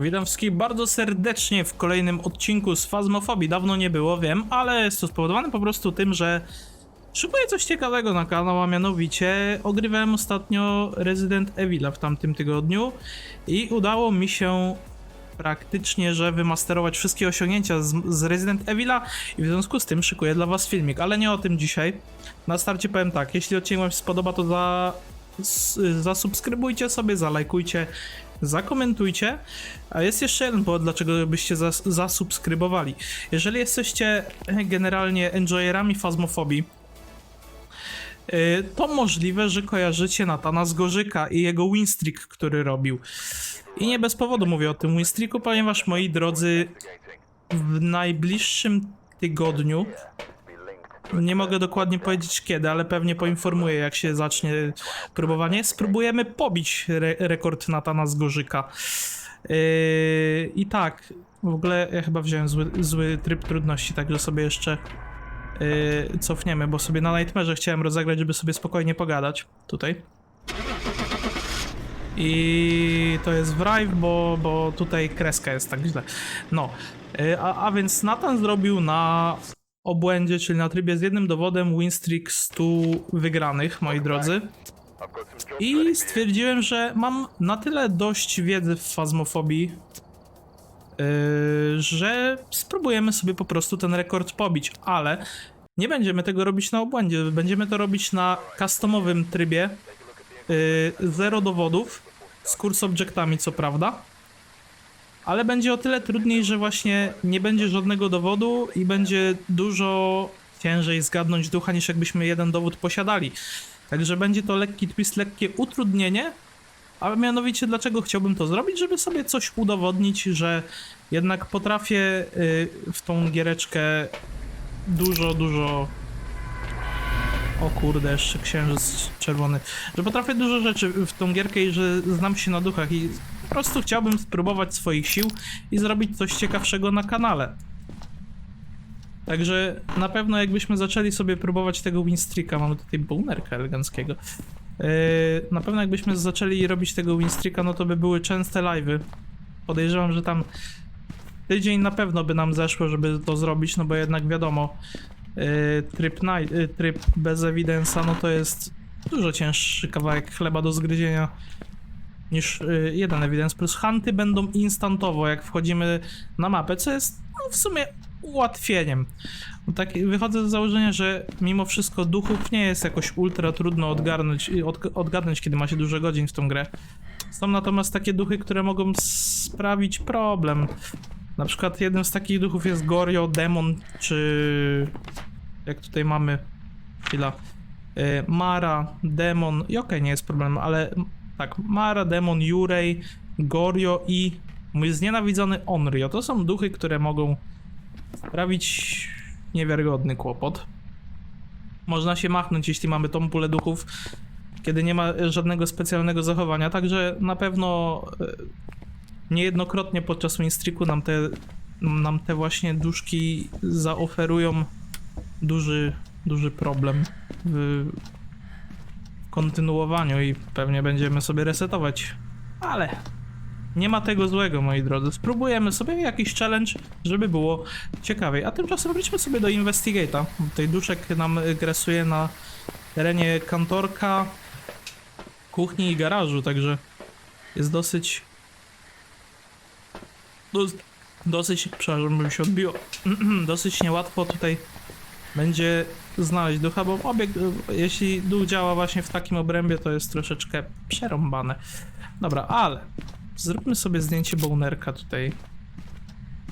Witam wszystkich bardzo serdecznie w kolejnym odcinku z Fazmofobii. Dawno nie było, wiem, ale jest to spowodowane po prostu tym, że szykuję coś ciekawego na kanał, a mianowicie ogrywałem ostatnio Resident Evil w tamtym tygodniu i udało mi się praktycznie, że wymasterować wszystkie osiągnięcia z, z Resident Evila i w związku z tym szykuję dla was filmik, ale nie o tym dzisiaj. Na starcie powiem tak, jeśli odcinek wam się spodoba, to za, zasubskrybujcie sobie, zalajkujcie, zakomentujcie. A jest jeszcze jeden powód, dlaczego byście zas zasubskrybowali. Jeżeli jesteście generalnie enjoyerami fazmofobii, y, to możliwe, że kojarzycie Natana z Gorzyka i jego winstreak, który robił. I nie bez powodu mówię o tym winstreaku, ponieważ moi drodzy, w najbliższym tygodniu, nie mogę dokładnie powiedzieć kiedy, ale pewnie poinformuję jak się zacznie próbowanie, spróbujemy pobić re rekord Natana z Gorzyka. Yy, I tak, w ogóle ja chyba wziąłem zły, zły tryb trudności, także sobie jeszcze yy, cofniemy, bo sobie na Nightmare'ze chciałem rozegrać, żeby sobie spokojnie pogadać. Tutaj. I to jest w Rive, bo, bo tutaj kreska jest tak źle. No, yy, a, a więc Nathan zrobił na obłędzie, czyli na trybie z jednym dowodem winstreak 100 wygranych, moi drodzy. I stwierdziłem, że mam na tyle dość wiedzy w fazmofobii, yy, że spróbujemy sobie po prostu ten rekord pobić, ale nie będziemy tego robić na obłędzie, będziemy to robić na customowym trybie, yy, zero dowodów, z kurs objektami co prawda, ale będzie o tyle trudniej, że właśnie nie będzie żadnego dowodu i będzie dużo ciężej zgadnąć ducha niż jakbyśmy jeden dowód posiadali. Także będzie to lekki twist, lekkie utrudnienie, a mianowicie dlaczego chciałbym to zrobić? Żeby sobie coś udowodnić, że jednak potrafię y, w tą giereczkę dużo, dużo... O kurde, jeszcze księżyc czerwony. Że potrafię dużo rzeczy w tą gierkę i że znam się na duchach i po prostu chciałbym spróbować swoich sił i zrobić coś ciekawszego na kanale. Także na pewno jakbyśmy zaczęli sobie próbować tego winstreaka, mamy tutaj bonerka eleganckiego. Yy, na pewno jakbyśmy zaczęli robić tego winstreaka, no to by były częste live'y. Podejrzewam, że tam tydzień na pewno by nam zeszło, żeby to zrobić, no bo jednak wiadomo, yy, tryb, night, yy, tryb bez evidensa, no to jest dużo cięższy kawałek chleba do zgryzienia niż yy, jeden evidence. Plus hunty będą instantowo, jak wchodzimy na mapę, co jest no, w sumie ułatwieniem. Tak wychodzę z założenia, że mimo wszystko duchów nie jest jakoś ultra trudno odgarnąć, od, odgadnąć, kiedy ma się dużo godzin w tą grę. Są natomiast takie duchy, które mogą sprawić problem. Na przykład jednym z takich duchów jest Gorio, Demon, czy jak tutaj mamy chwila. y, Mara, Demon i okej, nie jest problem, ale tak, Mara, Demon, Jurej, Gorio i mój znienawidzony Onryo. To są duchy, które mogą sprawić niewiarygodny kłopot. Można się machnąć, jeśli mamy tą pulę duchów, kiedy nie ma żadnego specjalnego zachowania, także na pewno e, niejednokrotnie podczas winstreaku nam te, nam te właśnie duszki zaoferują duży, duży problem w kontynuowaniu i pewnie będziemy sobie resetować, ale nie ma tego złego, moi drodzy. Spróbujemy sobie jakiś challenge, żeby było ciekawiej. A tymczasem wróćmy sobie do Investigate'a. Tutaj duszek nam grasuje na terenie kantorka, kuchni i garażu, także jest dosyć... Dos, dosyć, przepraszam, bym się odbiło. dosyć niełatwo tutaj będzie znaleźć ducha, bo obiekt, jeśli duch działa właśnie w takim obrębie, to jest troszeczkę przerąbane. Dobra, ale Zróbmy sobie zdjęcie bonerka tutaj.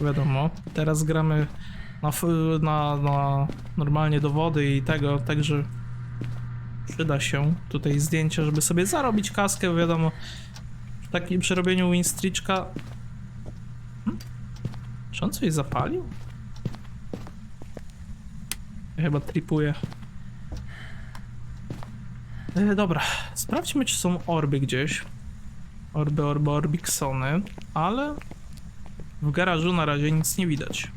Wiadomo, teraz gramy na, na, na normalnie dowody i tego, także przyda się tutaj zdjęcie, żeby sobie zarobić kaskę, wiadomo, w takim przerobieniu winstreachka... Hmm? Czy on coś zapalił? Ja chyba tripuję. E, dobra, sprawdźmy, czy są orby gdzieś. Orby, orby, orbiksony, ale w garażu na razie nic nie widać.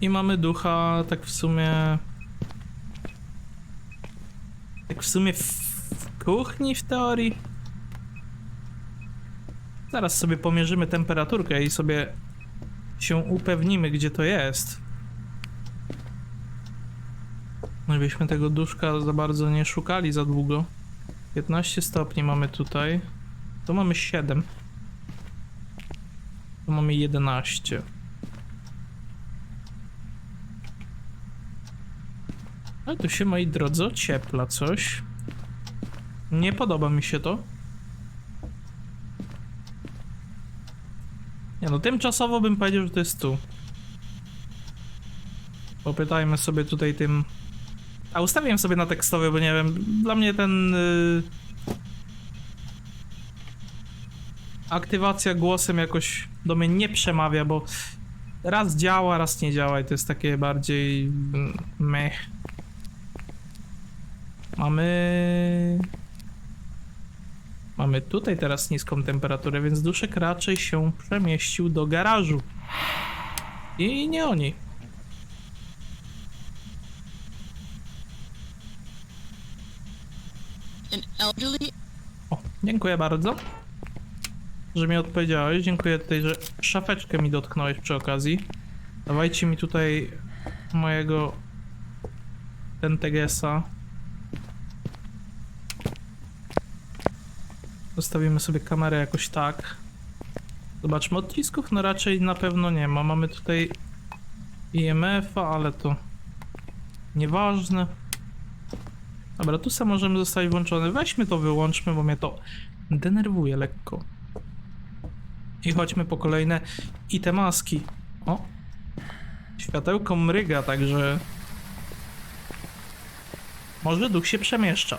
I mamy ducha, tak w sumie Tak w sumie w, w kuchni w teorii. Zaraz sobie pomierzymy temperaturkę i sobie się upewnimy, gdzie to jest. Żebyśmy tego duszka za bardzo nie szukali za długo. 15 stopni mamy tutaj. Tu mamy 7. Tu mamy 11. Ale tu się, moi drodzy, ociepla coś. Nie podoba mi się to. Nie no, tymczasowo bym powiedział, że to jest tu. Popytajmy sobie tutaj tym... A ustawiłem sobie na tekstowy, bo nie wiem, dla mnie ten... Yy... Aktywacja głosem jakoś do mnie nie przemawia, bo raz działa, raz nie działa i to jest takie bardziej... mm, meh. Mamy... Mamy tutaj teraz niską temperaturę, więc duszek raczej się przemieścił do garażu. I nie oni. O, dziękuję bardzo, że mi odpowiedziałeś. Dziękuję tutaj, że szafeczkę mi dotknąłeś przy okazji. Dawajcie mi tutaj mojego Tentegesa. Zostawimy sobie kamerę jakoś tak. Zobaczmy, odcisków no raczej na pewno nie ma. Mamy tutaj IMF-a, ale to nieważne. Dobra, tu sam możemy zostać włączony. Weźmy to, wyłączmy, bo mnie to denerwuje lekko. I chodźmy po kolejne i te maski. O! Światełko mryga, także... Może duch się przemieszcza.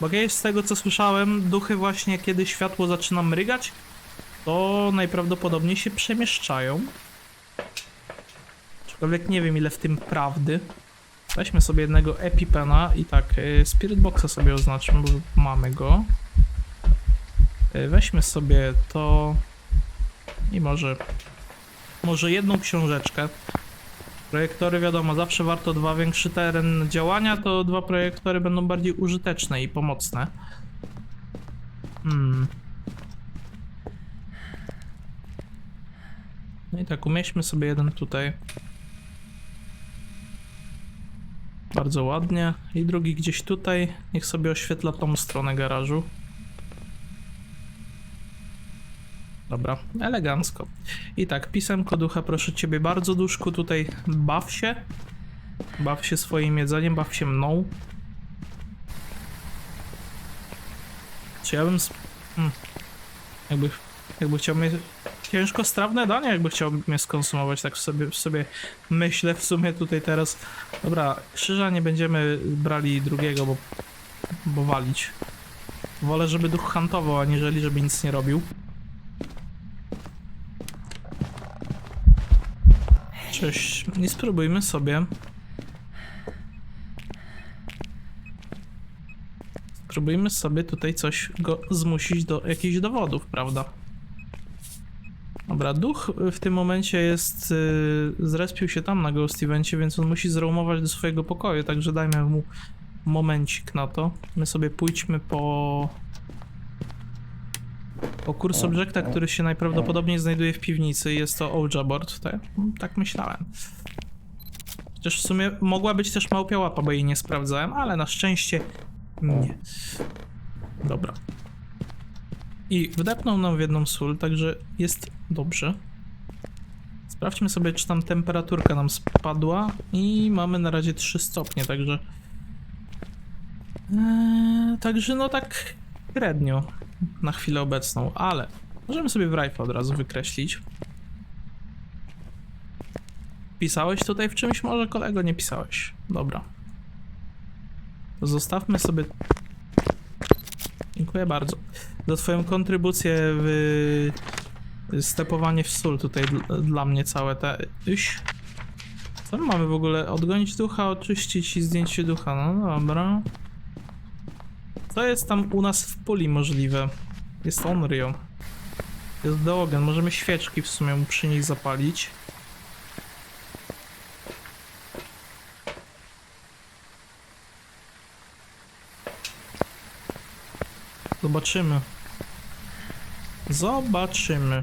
Bo kiedyś z tego co słyszałem, duchy właśnie kiedy światło zaczyna mrygać, to najprawdopodobniej się przemieszczają. Aczkolwiek nie wiem ile w tym prawdy. Weźmy sobie jednego Epipena i tak, y, Spirit Boxa sobie oznaczmy, bo mamy go. Y, Weźmy sobie to i może może jedną książeczkę. Projektory wiadomo, zawsze warto dwa większy teren działania, to dwa projektory będą bardziej użyteczne i pomocne. Hmm. No i tak, umieśćmy sobie jeden tutaj. Bardzo ładnie. I drugi gdzieś tutaj. Niech sobie oświetla tą stronę garażu. Dobra, elegancko. I tak, pisemko ducha, proszę ciebie bardzo, duszku, tutaj baw się. Baw się swoim jedzeniem, baw się mną. Czy ja bym... Hmm. Jakby, jakby chciał mnie... Ciężko strawne danie, jakby chciał mnie skonsumować, tak sobie, sobie myślę w sumie tutaj teraz. Dobra, krzyża nie będziemy brali drugiego, bo, bo walić. Wolę, żeby duch hantował, aniżeli żeby nic nie robił. Cześć. I spróbujmy sobie. Spróbujmy sobie tutaj coś go zmusić do jakichś dowodów, prawda? Dobra, duch w tym momencie jest. Yy, zrespił się tam na Ghost Evencie, więc on musi zroumować do swojego pokoju, także dajmy mu momencik na to. My sobie pójdźmy po. Po kurs obiekta, który się najprawdopodobniej znajduje w piwnicy. Jest to Ouija tak? Tak myślałem. Chociaż w sumie mogła być też małpia łapa, bo jej nie sprawdzałem, ale na szczęście nie. Dobra. I wdepnął nam w jedną sól, także jest dobrze. Sprawdźmy sobie, czy tam temperaturka nam spadła i mamy na razie 3 stopnie, także... Eee, także no tak średnio na chwilę obecną, ale możemy sobie w rifle od razu wykreślić. Pisałeś tutaj w czymś? Może kolego nie pisałeś. Dobra. Zostawmy sobie... Dziękuję bardzo. Za twoją kontrybucję w stepowanie w sól tutaj dl- dla mnie całe te... Iś. Co my mamy w ogóle? Odgonić ducha, oczyścić i zdjęcie ducha. No dobra. Co jest tam u nas w puli możliwe? Jest Onryo. Jest Deogen. Możemy świeczki w sumie mu przy nich zapalić. Zobaczymy. Zobaczymy.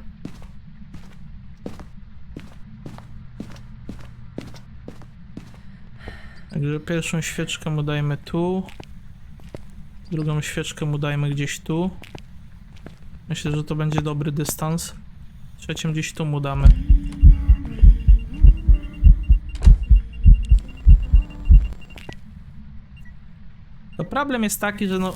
Także pierwszą świeczkę mu dajmy tu. Drugą świeczkę mu dajmy gdzieś tu. Myślę, że to będzie dobry dystans. Trzecią gdzieś tu mu damy. Problem jest taki, że no...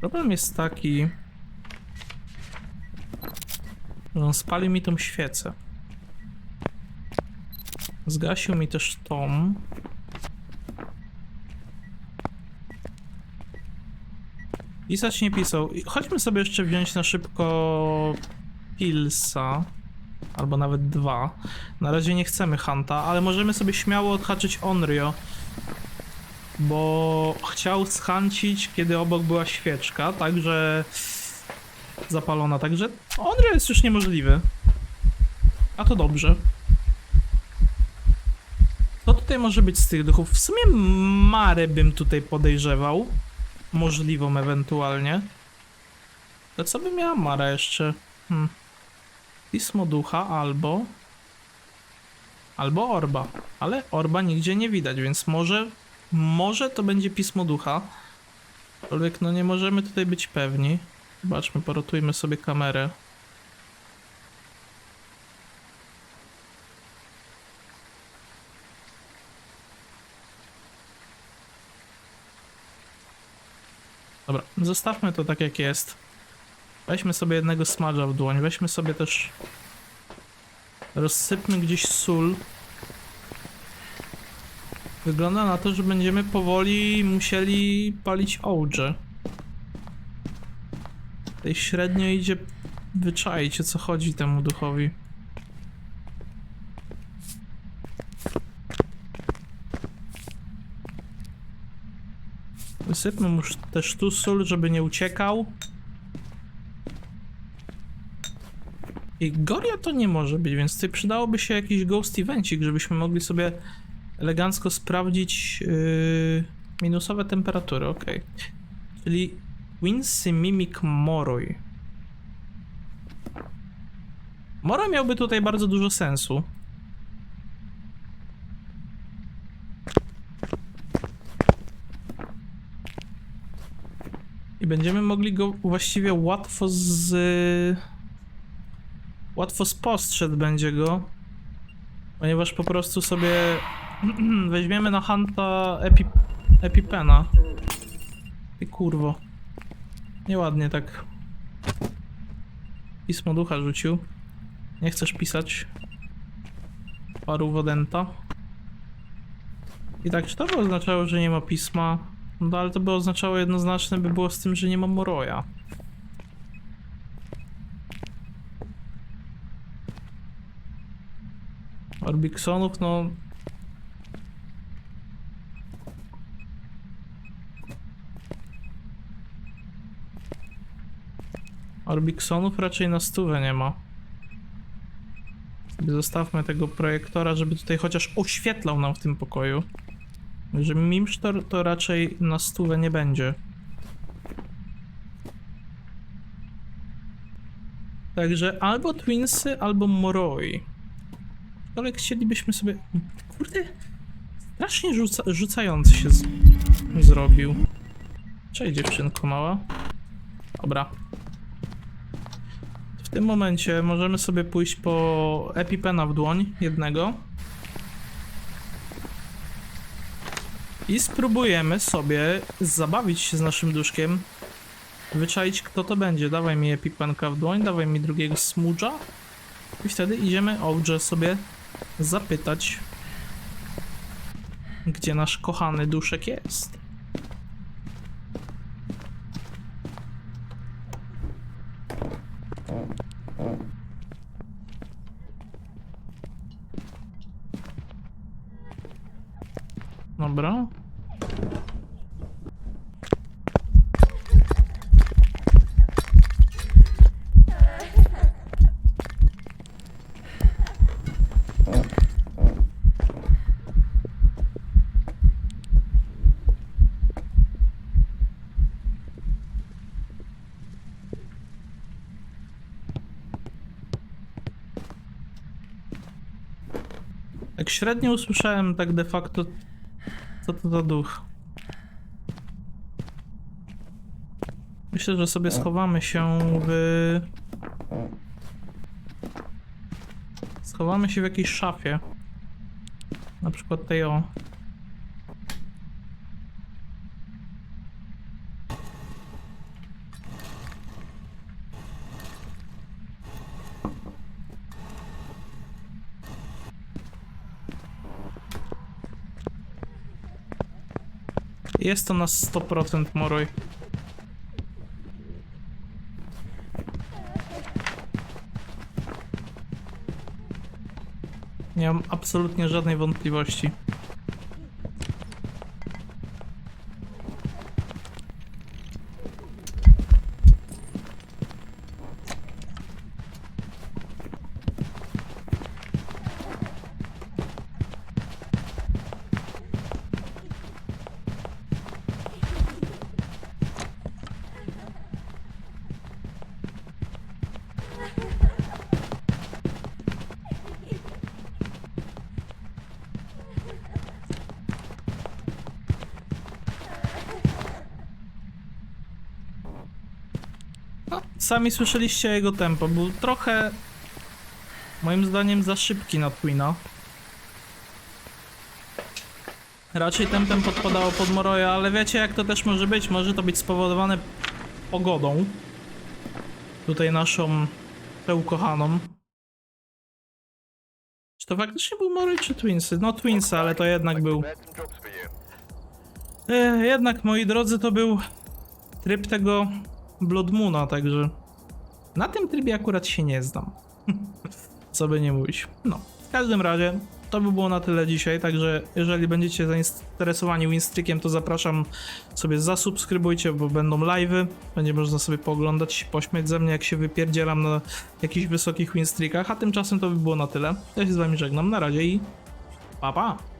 Problem jest taki, on spalił mi tą świecę. Zgasił mi też tą. Pisać nie pisał. Chodźmy sobie jeszcze wziąć na szybko Pilsa. Albo nawet dwa. Na razie nie chcemy Hanta, ale możemy sobie śmiało odhaczyć Onryo. Bo chciał schancić, kiedy obok była świeczka, także zapalona, także Onryo jest już niemożliwy. A to dobrze. Co tutaj może być z tych duchów? W sumie Marę bym tutaj podejrzewał. Możliwą ewentualnie. To co by miała Mara jeszcze? Hmm. Pismo ducha albo... Albo orba. Ale orba nigdzie nie widać, więc może... Może to będzie pismo ducha. Aczkolwiek no nie możemy tutaj być pewni. Zobaczmy, porotujmy sobie kamerę. Dobra, zostawmy to tak jak jest. Weźmy sobie jednego smadża w dłoń, weźmy sobie też... Rozsypmy gdzieś sól. Wygląda na to, że będziemy powoli musieli palić ołdże. Tutaj średnio idzie wyczaić o co chodzi temu duchowi. Wysypmy mu też tu sól, żeby nie uciekał. I Goria to nie może być, więc tutaj przydałoby się jakiś ghost evencik, żebyśmy mogli sobie elegancko sprawdzić yy, minusowe temperatury, ok. Czyli Quincy Mimic Moroi. Moroi miałby tutaj bardzo dużo sensu. I będziemy mogli go właściwie łatwo z... Łatwo spostrzec będzie go. Ponieważ po prostu sobie weźmiemy na Hunta epi... Epipena. Ty kurwo. Nieładnie tak. Pismo ducha rzucił. Nie chcesz pisać. Paru wodenta. I tak, czy to by oznaczało, że nie ma pisma? No ale to by oznaczało jednoznaczne by było z tym, że nie ma Moroja. Orbiksonów, no... Orbiksonów raczej na stówę nie ma. Zostawmy tego projektora, żeby tutaj chociaż oświetlał nam w tym pokoju. Że Mimsztor to raczej na stówę nie będzie. Także albo Twinsy, albo Moroi. Ale chcielibyśmy sobie... Kurde... Strasznie rzuca, rzucający się z... zrobił. Cześć dziewczynko mała. Dobra. Tym momencie możemy sobie pójść po Epipena w dłoń, jednego. I spróbujemy sobie zabawić się z naszym duszkiem. Wyczaić kto to będzie. Dawaj mi epipenka w dłoń, dawaj mi drugiego smudża. I wtedy idziemy Ołdże sobie zapytać, gdzie nasz kochany duszek jest. Dobra. Tak średnio usłyszałem tak de facto co to za duch. Myślę, że sobie schowamy się w... Schowamy się w jakiejś szafie. Na przykład tej o. Jest to na 100% Moroj. Nie mam absolutnie żadnej wątpliwości. No, sami słyszeliście jego tempo. Był trochę, moim zdaniem, za szybki na Twina. Raczej tempem podpadało pod Moroja, ale wiecie jak to też może być. Może to być spowodowane pogodą. Tutaj naszą ukochaną. Czy to faktycznie był Moroj czy Twinsy? No Twinsy, ale to jednak był. E, jednak, moi drodzy, to był tryb tego Blood Moona, także na tym trybie akurat się nie znam. Co by nie mówić. No, w każdym razie to by było na tyle dzisiaj, także jeżeli będziecie zainteresowani Winstreakiem, to zapraszam sobie zasubskrybujcie, bo będą live'y, będzie można sobie pooglądać, pośmiać ze mnie, jak się wypierdzielam na jakichś wysokich Winstreakach, a tymczasem to by było na tyle. Ja się z wami żegnam, na razie i pa pa!